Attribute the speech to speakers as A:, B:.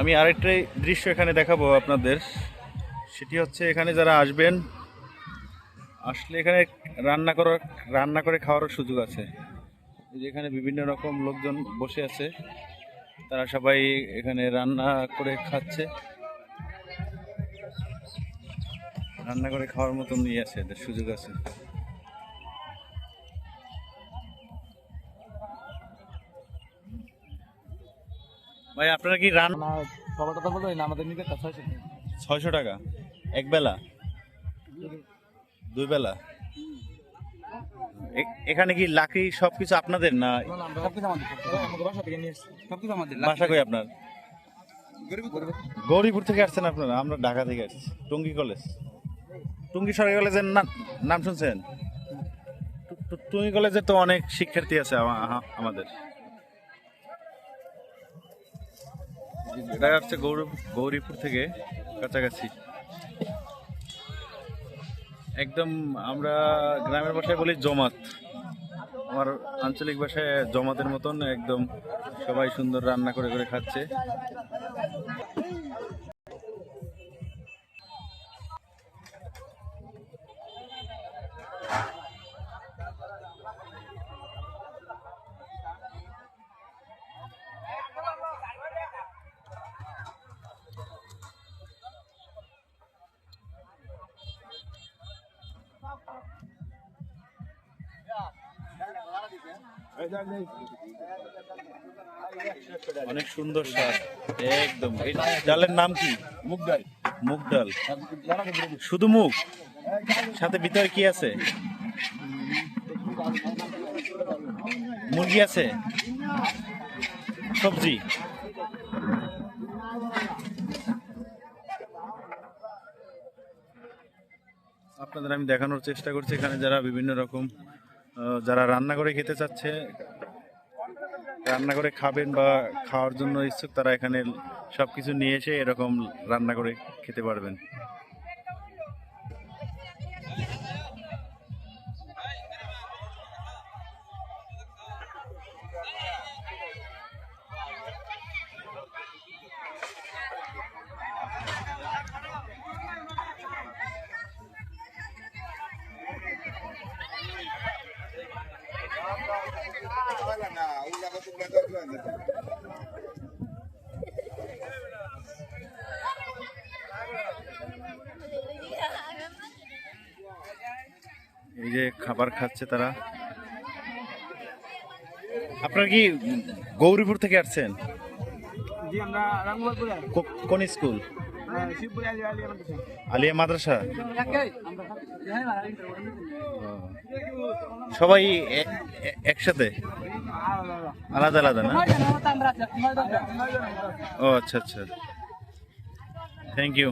A: আমি আরেকটাই দৃশ্য এখানে দেখাবো আপনাদের। সেটি হচ্ছে এখানে যারা আসবেন, আসলে এখানে রান্না করার, রান্না করে খাওয়ারও সুযোগ আছে। এখানে বিভিন্ন রকম লোকজন বসে আছে, তারা সবাই এখানে রান্না করে খাচ্ছে। রান্না করে খাওয়ার মতন ইয়ে আছে, এদের সুযোগ আছে। ভাই আপনারা কি রান
B: না সবার কথা বলব আমাদের কাছে আছে
A: ছয়শো টাকা? এক বেলা? দুই বেলা? এখানে কি লাকড়ি সবকিছু আপনাদের না
B: বাসা
A: কই আপনার? গৌরীপুর থেকে আসছেন আপনারা? আমরা ঢাকা থেকে আসছি। টঙ্গী কলেজ। টঙ্গী সরকারি কলেজের নাম নাম শুনছেন? টঙ্গী কলেজে তো অনেক শিক্ষার্থী আছে আমাদের। এটা হচ্ছে গৌরব, গৌরীপুর থেকে কাছাকাছি। একদম আমরা গ্রামের ভাষায় বলি জমাত। আমার আঞ্চলিক ভাষায় জমাতের মতন একদম সবাই সুন্দর রান্না করে করে খাচ্ছে। অনেক সুন্দর স্বাদ। একদম। ডালের নাম কি?
B: মুখ ডাল।
A: মুগ ডাল। শুধু মুগ? সাথে ভিতরে কি আছে? মুরগি আছে? সবজি? আপনাদের আমি দেখানোর চেষ্টা করছি এখানে যারা বিভিন্ন রকম যারা রান্না করে খেতে চাচ্ছে, রান্না করে খাবেন বা খাওয়ার জন্য ইচ্ছুক, তারা এখানে সব কিছু নিয়ে এসে এরকম রান্না করে খেতে পারবেন। এই যে খাবার খাচ্ছে তারা। আপনারা কি গৌরীপুর থেকে আসছেন? কোন স্কুল?
B: আলি
A: আলিয়া মাদ্রাসা। সবাই এ- এ- একসাথে? আলাদা আলাদা না? ও আচ্ছা আচ্ছা। Thank you